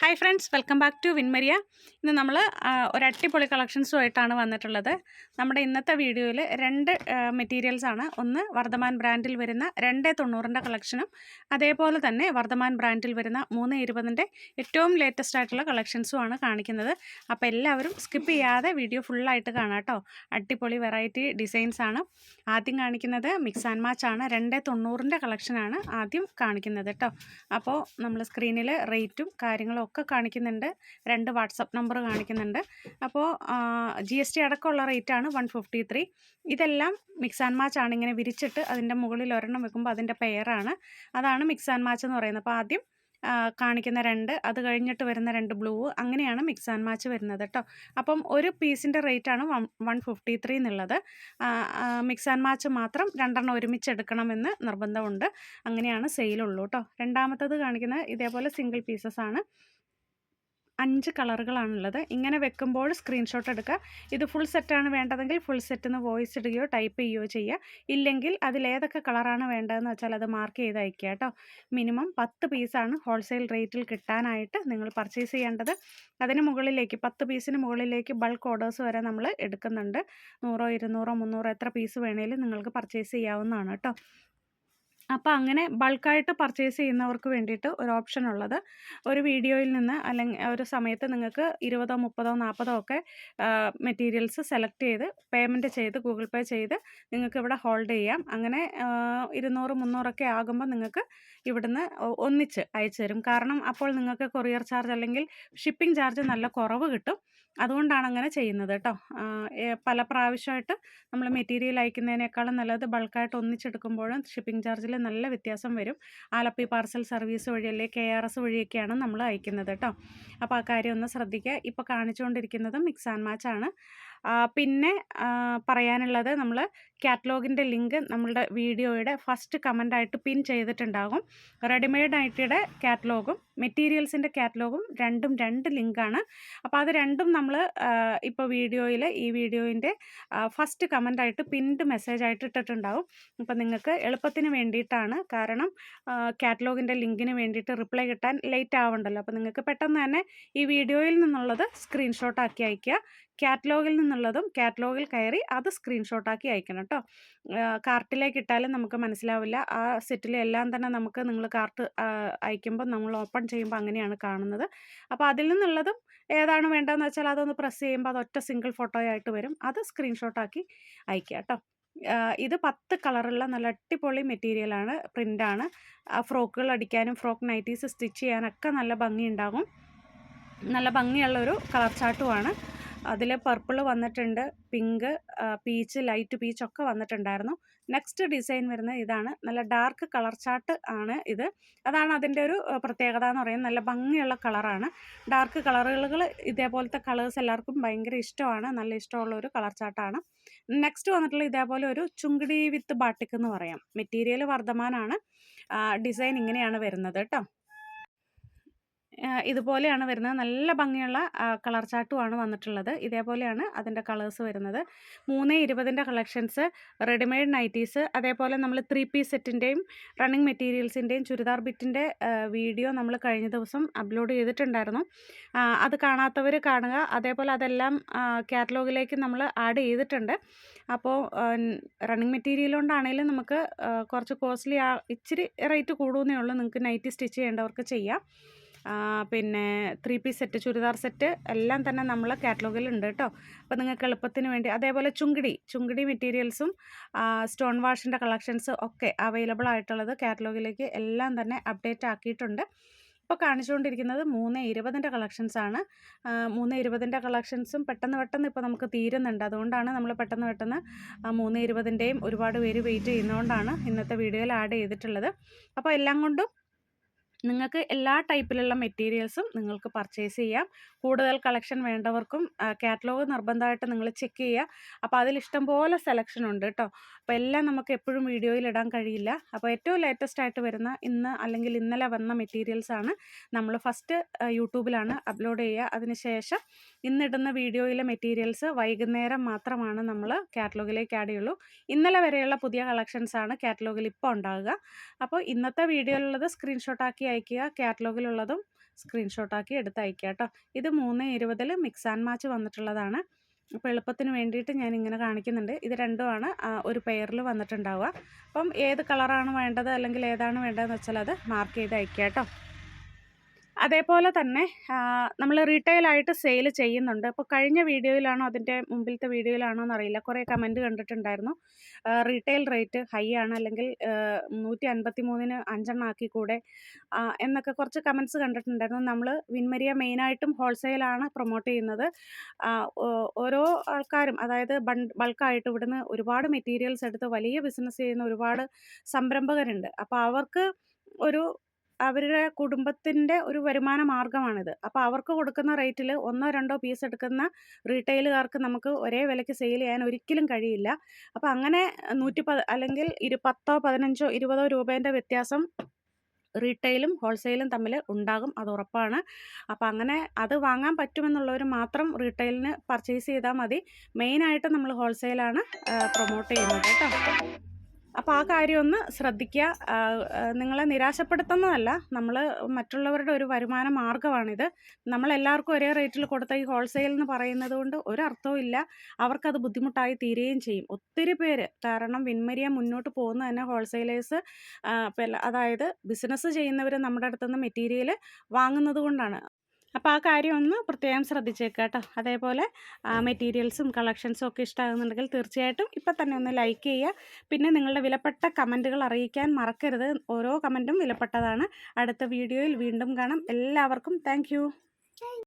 Hi friends welcome back to Winmaria ഇന്ന് നമ്മൾ ഒരു അടിപൊളി കളക്ഷൻസുമായിട്ടാണ് വന്നിട്ടുള്ളത്. നമ്മുടെ ഇന്നത്തെ വീഡിയോയിൽ രണ്ട് മെറ്റീരിയൽസാണ് ഒന്ന് വർദ്ധമാൻ ബ്രാൻഡിൽ വരുന്ന രണ്ട് തൊണ്ണൂറിന്റെ കളക്ഷനും അതേപോലെ തന്നെ വർദ്ധമാൻ ബ്രാൻഡിൽ വരുന്ന മൂന്ന് ഇരുപതിന്റെ ഏറ്റവും ലേറ്റസ്റ്റ് ആയിട്ടുള്ള കളക്ഷൻസുമാണ് കാണിക്കുന്നത്. അപ്പോൾ എല്ലാവരും സ്കിപ്പ് ചെയ്യാതെ വീഡിയോ ഫുള്ളായിട്ട് കാണാം കേട്ടോ അടിപൊളി വെറൈറ്റി ഡിസൈൻസാണ് ആദ്യം കാണിക്കുന്നത് മിക്സ് ആൻഡ് മാച്ച് ആണ്. രണ്ട് തൊണ്ണൂറിന്റെ കളക്ഷനാണ് ആദ്യം കാണിക്കുന്നത് കേട്ടോ അപ്പോൾ നമ്മൾ സ്ക്രീനിൽ റേറ്റും കാര്യങ്ങളും ഒക്കെ കാണിക്കുന്നുണ്ട്. രണ്ട് വാട്സപ്പ് നമ്പർ കാണിക്കുന്നുണ്ട്. അപ്പോൾ ജി എസ് ടി അടക്കമുള്ള റേറ്റാണ് വൺ ഫിഫ്റ്റി ത്രീ. ഇതെല്ലാം മിക്സ് ആൻഡ് മാച്ച് ആണ്. ഇങ്ങനെ വിരിച്ചിട്ട് അതിന്റെ മുകളിൽ ഒരെണ്ണം വെക്കുമ്പോൾ അതിന്റെ പെയറാണ്. അതാണ് മിക്സ് ആൻഡ് മാച്ച് എന്ന് പറയുന്നത്. അപ്പോൾ ആദ്യം കാണിക്കുന്ന രണ്ട് അത് കഴിഞ്ഞിട്ട് വരുന്ന രണ്ട് ബ്ലൂ അങ്ങനെയാണ് മിക്സ് ആൻഡ് മാച്ച് വരുന്നത് കേട്ടോ. അപ്പം ഒരു പീസിന്റെ റേറ്റാണ് വൺ വൺ ഫിഫ്റ്റി ത്രീ എന്നുള്ളത്. മിക്സ് ആൻഡ് മാച്ച് മാത്രം രണ്ടെണ്ണം ഒരുമിച്ച് എടുക്കണമെന്ന് നിർബന്ധമുണ്ട്. അങ്ങനെയാണ് സെയിലുള്ളൂ കേട്ടോ. രണ്ടാമത്തത് കാണിക്കുന്നത് ഇതേപോലെ സിംഗിൾ പീസസ് ആണ്. അഞ്ച് കളറുകളാണുള്ളത്. ഇങ്ങനെ വെക്കുമ്പോൾ സ്ക്രീൻഷോട്ട് എടുക്കുക. ഇത് ഫുൾ സെറ്റാണ് വേണ്ടതെങ്കിൽ ഫുൾ സെറ്റ് എന്ന് വോയിസ് ഇടുകയോ ടൈപ്പ് ചെയ്യുകയോ ചെയ്യുക. ഇല്ലെങ്കിൽ അതിലേതൊക്കെ കളറാണ് വേണ്ടതെന്ന് വെച്ചാൽ അത് മാർക്ക് ചെയ്ത് അയക്കുക കേട്ടോ. മിനിമം പത്ത് പീസാണ് ഹോൾസെയിൽ റേറ്റിൽ കിട്ടാനായിട്ട് നിങ്ങൾ പർച്ചേസ് ചെയ്യേണ്ടത്. അതിന് മുകളിലേക്ക് പത്ത് പീസിന് മുകളിലേക്ക് ബൾക്ക് ഓർഡേഴ്സ് വരെ നമ്മൾ എടുക്കുന്നുണ്ട്. നൂറോ ഇരുന്നൂറോ മുന്നൂറോ എത്ര പീസ് വേണേലും നിങ്ങൾക്ക് പർച്ചേസ് ചെയ്യാവുന്നതാണ് കേട്ടോ. അപ്പോൾ അങ്ങനെ ബൾക്കായിട്ട് പർച്ചേസ് ചെയ്യുന്നവർക്ക് വേണ്ടിയിട്ട് ഒരു ഓപ്ഷൻ ഉള്ളത്. ഒരു വീഡിയോയിൽ നിന്ന് അല്ലെങ്കിൽ ഒരു സമയത്ത് നിങ്ങൾക്ക് ഇരുപതോ മുപ്പതോ നാൽപ്പതോ ഒക്കെ മെറ്റീരിയൽസ് സെലക്ട് ചെയ്ത് പേയ്മെന്റ് ചെയ്ത് ഗൂഗിൾ പേ ചെയ്ത് നിങ്ങൾക്ക് ഇവിടെ ഹോൾഡ് ചെയ്യാം. അങ്ങനെ ഇരുന്നൂറ് മുന്നൂറൊക്കെ ആകുമ്പോൾ നിങ്ങൾക്ക് ഇവിടുന്ന് ഒന്നിച്ച് അയച്ചു തരും. കാരണം അപ്പോൾ നിങ്ങൾക്ക് കൊറിയർ ചാർജ് അല്ലെങ്കിൽ ഷിപ്പിംഗ് ചാർജ് നല്ല കുറവ് കിട്ടും. അതുകൊണ്ടാണ് അങ്ങനെ ചെയ്യുന്നത് കേട്ടോ പല പ്രാവശ്യമായിട്ട് നമ്മൾ മെറ്റീരിയൽ അയക്കുന്നതിനേക്കാളും നല്ലത് ബൾക്കായിട്ട് ഒന്നിച്ചെടുക്കുമ്പോഴും ഷിപ്പിംഗ് ചാർജിൽ നല്ല വ്യത്യാസം വരും. ആലപ്പി പാർസൽ സർവീസ് വഴി അല്ലെങ്കിൽ കെ ആർ എസ് വഴിയൊക്കെയാണ് നമ്മൾ അയക്കുന്നത് കേട്ടോ അപ്പോൾ ആ കാര്യം ഒന്ന് ശ്രദ്ധിക്കുക ഇപ്പോൾ കാണിച്ചുകൊണ്ടിരിക്കുന്നത് മിക്സ് ആൻഡ് മാച്ച് ആണ്. പിന്നെ പറയാനുള്ളത് നമ്മൾ കാറ്റലോഗിന്റെ ലിങ്ക് നമ്മളുടെ വീഡിയോയുടെ ഫസ്റ്റ് കമന്റായിട്ട് പിൻ ചെയ്തിട്ടുണ്ടാകും. റെഡിമെയ്ഡ് നൈറ്റിയുടെ കാറ്റലോഗും മെറ്റീരിയൽസിന്റെ കാറ്റലോഗും രണ്ടും രണ്ട് ലിങ്കാണ്. അപ്പോൾ അത് രണ്ടും നമ്മൾ ഇപ്പോൾ വീഡിയോയിൽ ഈ വീഡിയോയിന്റെ ഫസ്റ്റ് കമന്റായിട്ട് പിൻഡ് മെസ്സേജ് ആയിട്ട് ഇട്ടിട്ടുണ്ടാകും. അപ്പോൾ നിങ്ങൾക്ക് എളുപ്പത്തിന് വേണ്ടിയിട്ടാണ്. കാരണം കാറ്റലോഗിന്റെ ലിങ്കിന് വേണ്ടിയിട്ട് റിപ്ലൈ കിട്ടാൻ ലേറ്റ് ആവണ്ടല്ലോ. അപ്പോൾ നിങ്ങൾക്ക് പെട്ടെന്ന് തന്നെ ഈ വീഡിയോയിൽ നിന്നുള്ളത് സ്ക്രീൻഷോട്ട് ആക്കി അയയ്ക്കുക. കാറ്റലോഗിൽ നിന്നുള്ളതും കാറ്റലോഗിൽ കയറി അത് സ്ക്രീൻഷോട്ടാക്കി അയക്കണം കേട്ടോ കാർട്ടിലേക്ക് ഇട്ടാലും നമുക്ക് മനസ്സിലാവില്ല. ആ സെറ്റിലെ എല്ലാം തന്നെ നമുക്ക് നിങ്ങൾ കാർട്ട് അയക്കുമ്പോൾ നമ്മൾ ഓപ്പൺ ചെയ്യുമ്പോൾ അങ്ങനെയാണ് കാണുന്നത്. അപ്പോൾ അതിൽ നിന്നുള്ളതും ഏതാണ് വേണ്ടതെന്ന് വെച്ചാൽ അതൊന്ന് പ്രസ് ചെയ്യുമ്പോൾ അത് ഒറ്റ സിംഗിൾ ഫോട്ടോയായിട്ട് വരും. അത് സ്ക്രീൻഷോട്ടാക്കി അയക്കുക കേട്ടോ ഇത് പത്ത് കളറുള്ള നല്ല അടിപൊളി മെറ്റീരിയലാണ് പ്രിന്റാണ് ഫ്രോക്കുകൾ അടിക്കാനും ഫ്രോക്ക് നൈറ്റീസ് സ്റ്റിച്ച് ചെയ്യാനൊക്കെ നല്ല ഭംഗി ഉണ്ടാകും നല്ല ഭംഗിയുള്ള ഒരു കളർ ചാർട്ടുമാണ് അതിൽ പർപ്പിൾ വന്നിട്ടുണ്ട് പിങ്ക് പീച്ച് ലൈറ്റ് പീച്ച് ഒക്കെ വന്നിട്ടുണ്ടായിരുന്നു. നെക്സ്റ്റ് ഡിസൈൻ വരുന്നത് ഇതാണ്. നല്ല ഡാർക്ക് കളർ ചാർട്ട് ആണ് ഇത്. അതാണ് അതിന്റെ ഒരു പ്രത്യേകത എന്ന് പറയുന്നത്. നല്ല ഭംഗിയുള്ള കളറാണ് ഡാർക്ക് കളറുകൾ ഇതേപോലത്തെ കളേഴ്സ് എല്ലാവർക്കും ഭയങ്കര ഇഷ്ടമാണ്. നല്ല ഇഷ്ടമുള്ള ഒരു കളർ ചാർട്ടാണ് നെക്സ്റ്റ് വന്നിട്ടുള്ള ഇതേപോലെ ഒരു ചുങ്കിടി വിത്ത് ബാട്ടിക് എന്ന് പറയാം. മെറ്റീരിയൽ വർദ്ധമാനാണ്. ഡിസൈൻ ഇങ്ങനെയാണ് വരുന്നത് കേട്ടോ. ഇതുപോലെയാണ് വരുന്നത്. നല്ല ഭംഗിയുള്ള കളർ ചാട്ടുമാണ് വന്നിട്ടുള്ളത്. ഇതേപോലെയാണ് അതിന്റെ കളേഴ്സ് വരുന്നത്. മൂന്ന് ഇരുപതിന്റെ കളക്ഷൻസ് റെഡിമെയ്ഡ് നൈറ്റീസ് അതേപോലെ നമ്മൾ ത്രീ പീസ് സെറ്റിന്റെയും റണ്ണിങ് മെറ്റീരിയൽസിന്റെയും ചുരിദാർ ബിറ്റിന്റെ വീഡിയോ നമ്മൾ കഴിഞ്ഞ ദിവസം അപ്ലോഡ് ചെയ്തിട്ടുണ്ടായിരുന്നു. അത് കാണാത്തവർ കാണുക. അതേപോലെ അതെല്ലാം കാറ്റലോഗിലേക്ക് നമ്മൾ ആഡ് ചെയ്തിട്ടുണ്ട്. അപ്പോൾ റണ്ണിങ് മെറ്റീരിയൽ കൊണ്ടാണെങ്കിലും നമുക്ക് കുറച്ച് കോസ്റ്റ്ലി ഇച്ചിരി റേറ്റ് കൂടുന്നേ ഉള്ളൂ. നിങ്ങൾക്ക് നൈറ്റി സ്റ്റിച്ച് ചെയ്യേണ്ടവർക്ക് ചെയ്യാം. പിന്നെ three piece set churidar set എല്ലാം തന്നെ നമ്മൾ കാറ്റലോഗിലുണ്ട് കേട്ടോ അപ്പോൾ നിങ്ങൾക്ക് എളുപ്പത്തിന് വേണ്ടി അതേപോലെ ചുങ്കിടി ചുങ്കിടി മെറ്റീരിയൽസും സ്റ്റോൺ വാഷിന്റെ കളക്ഷൻസ് ഒക്കെ അവൈലബിൾ ആയിട്ടുള്ളത് കാറ്റലോഗിലേക്ക് എല്ലാം തന്നെ അപ്ഡേറ്റ് ആക്കിയിട്ടുണ്ട്. ഇപ്പോൾ കാണിച്ചുകൊണ്ടിരിക്കുന്നത് മൂന്ന് ഇരുപതിന്റെ കളക്ഷൻസ് ആണ്. ആ, മൂന്ന് ഇരുപതിന്റെ കളക്ഷൻസും പെട്ടെന്ന് പെട്ടെന്ന് ഇപ്പോൾ നമുക്ക് തീരുന്നുണ്ട്. അതുകൊണ്ടാണ് നമ്മൾ പെട്ടെന്ന് പെട്ടെന്ന് മൂന്ന് ഇരുപതിന്റെയും ഒരുപാട് പേര് വെയിറ്റ് ചെയ്യുന്നതുകൊണ്ടാണ് ഇന്നത്തെ വീഡിയോയിൽ ആഡ് ചെയ്തിട്ടുള്ളത്. അപ്പോൾ എല്ലാം കൊണ്ടും നിങ്ങൾക്ക് എല്ലാ ടൈപ്പിലുള്ള മെറ്റീരിയൽസും നിങ്ങൾക്ക് പർച്ചേസ് ചെയ്യാം. കൂടുതൽ കളക്ഷൻ വേണ്ടവർക്കും കാറ്റലോഗ് നിർബന്ധമായിട്ട് നിങ്ങൾ ചെക്ക് ചെയ്യുക. അപ്പോൾ അതിൽ ഇഷ്ടംപോലെ സെലക്ഷൻ ഉണ്ട് കേട്ടോ. അപ്പോൾ എല്ലാം നമുക്ക് എപ്പോഴും വീഡിയോയിൽ ഇടാൻ കഴിയില്ല. അപ്പോൾ ഏറ്റവും ലേറ്റസ്റ്റ് ആയിട്ട് വരുന്ന ഇന്ന് അല്ലെങ്കിൽ ഇന്നലെ വന്ന മെറ്റീരിയൽസ് ആണ് നമ്മൾ ഫസ്റ്റ് യൂട്യൂബിലാണ് അപ്ലോഡ് ചെയ്യുക. അതിനുശേഷം ഇന്നിടുന്ന വീഡിയോയിലെ മെറ്റീരിയൽസ് വൈകുന്നേരം മാത്രമാണ് നമ്മൾ കാറ്റലോഗിലേക്ക് ആഡ് ചെയ്യുള്ളൂ. ഇന്നലെ വരെയുള്ള പുതിയ കളക്ഷൻസ് ആണ് കാറ്റലോഗിൽ ഇപ്പോൾ ഉണ്ടാകുക അപ്പോൾ ഇന്നത്തെ വീഡിയോയിലുള്ളത് സ്ക്രീൻഷോട്ട് ആക്കി അയക്കുക കാറ്റലോഗിലുള്ളതും സ്ക്രീൻഷോട്ടാക്കി എടുത്ത് അയക്കുക കേട്ടോ ഇത് മൂന്ന് ഇരുപതിൽ മിക്സ് ആൻഡ് മാച്ച് വന്നിട്ടുള്ളതാണ്. അപ്പോൾ എളുപ്പത്തിന് വേണ്ടിയിട്ട് ഞാൻ ഇങ്ങനെ കാണിക്കുന്നുണ്ട്. ഇത് രണ്ടുമാണ് ഒരു പെയറിൽ വന്നിട്ടുണ്ടാവുക. അപ്പം ഏത് കളറാണ് വേണ്ടത്? അല്ലെങ്കിൽ ഏതാണ് വേണ്ടതെന്ന് വെച്ചാൽ അത് മാർക്ക് ചെയ്ത് അയക്കുക കേട്ടോ അതേപോലെ തന്നെ നമ്മൾ റീറ്റെയിലായിട്ട് സെയിൽ ചെയ്യുന്നുണ്ട്. അപ്പോൾ കഴിഞ്ഞ വീഡിയോയിലാണോ അതിന്റെ മുമ്പിലത്തെ വീഡിയോയിലാണോ എന്നറിയില്ല കുറേ കമന്റ് കണ്ടിട്ടുണ്ടായിരുന്നു. റീറ്റെയിൽ റേറ്റ് ഹൈ ആണ് അല്ലെങ്കിൽ നൂറ്റി അൻപത്തി മൂന്നിന് അഞ്ചെണ്ണം ആക്കിക്കൂടെ എന്നൊക്കെ കുറച്ച് കമന്റ്സ് കണ്ടിട്ടുണ്ടായിരുന്നു. നമ്മൾ വിൻമരിയ മെയിനായിട്ടും ഹോൾസെയിലാണ് പ്രൊമോട്ട് ചെയ്യുന്നത്. ഓരോ ആൾക്കാരും അതായത് ബൺ ബൾക്കായിട്ട് ഇവിടുന്ന് ഒരുപാട് മെറ്റീരിയൽസ് എടുത്ത് വലിയ ബിസിനസ് ചെയ്യുന്ന ഒരുപാട് സംരംഭകരുണ്ട്. അപ്പോൾ അവർക്ക് ഒരു അവരുടെ കുടുംബത്തിന്റെ ഒരു വരുമാന മാർഗമാണിത്. അപ്പോൾ അവർക്ക് കൊടുക്കുന്ന റേറ്റിൽ ഒന്നോ രണ്ടോ പീസ് എടുക്കുന്ന റീറ്റെയിലുകാർക്ക് നമുക്ക് ഒരേ വിലയ്ക്ക് സെയിൽ ചെയ്യാൻ ഒരിക്കലും കഴിയില്ല. അപ്പോൾ അങ്ങനെ നൂറ്റി അല്ലെങ്കിൽ ഇരു പത്തോ പതിനഞ്ചോ ഇരുപതോ രൂപേന്റെ വ്യത്യാസം റീറ്റെയിലും ഹോൾസെയിലും തമ്മിൽ ഉണ്ടാകും അത് ഉറപ്പാണ്. അപ്പോൾ അങ്ങനെ അത് വാങ്ങാൻ പറ്റുമെന്നുള്ളവർ മാത്രം റീറ്റെയിലിന് പർച്ചേസ് ചെയ്താൽ മതി. മെയിനായിട്ട് നമ്മൾ ഹോൾസെയിലാണ് പ്രൊമോട്ട് ചെയ്യുന്നത് കേട്ടോ. അപ്പോൾ ആ കാര്യം ഒന്ന് ശ്രദ്ധിക്കുക. നിങ്ങളെ നിരാശപ്പെടുത്തുന്നതല്ല. നമ്മൾ മറ്റുള്ളവരുടെ ഒരു വരുമാന മാർഗമാണിത്. നമ്മളെല്ലാവർക്കും ഒരേ റേറ്റിൽ കൊടുത്ത ഈ ഹോൾസെയിൽ എന്ന് പറയുന്നത് കൊണ്ട് ഒരർത്ഥവും ഇല്ല. അവർക്കത് ബുദ്ധിമുട്ടായി തീരുകയും ചെയ്യും. ഒത്തിരി പേര് കാരണം വിൻമരിയ മുന്നോട്ട് പോകുന്ന തന്നെ ഹോൾസെയിലേഴ്സ് അതായത് ബിസിനസ് ചെയ്യുന്നവർ നമ്മുടെ അടുത്തുനിന്ന് മെറ്റീരിയൽ വാങ്ങുന്നത് കൊണ്ടാണ്. അപ്പോൾ ആ കാര്യം ഒന്ന് പ്രത്യേകം ശ്രദ്ധിച്ചേക്കുക കേട്ടോ. അതേപോലെ മെറ്റീരിയൽസും കളക്ഷൻസും ഒക്കെ ഇഷ്ടമാകുന്നുണ്ടെങ്കിൽ തീർച്ചയായിട്ടും ഇപ്പം തന്നെ ഒന്ന് ലൈക്ക് ചെയ്യുക. പിന്നെ നിങ്ങളുടെ വിലപ്പെട്ട കമന്റുകൾ അറിയിക്കാൻ മറക്കരുത്. ഓരോ കമന്റും വിലപ്പെട്ടതാണ്. അടുത്ത വീഡിയോയിൽ വീണ്ടും കാണാം. എല്ലാവർക്കും താങ്ക്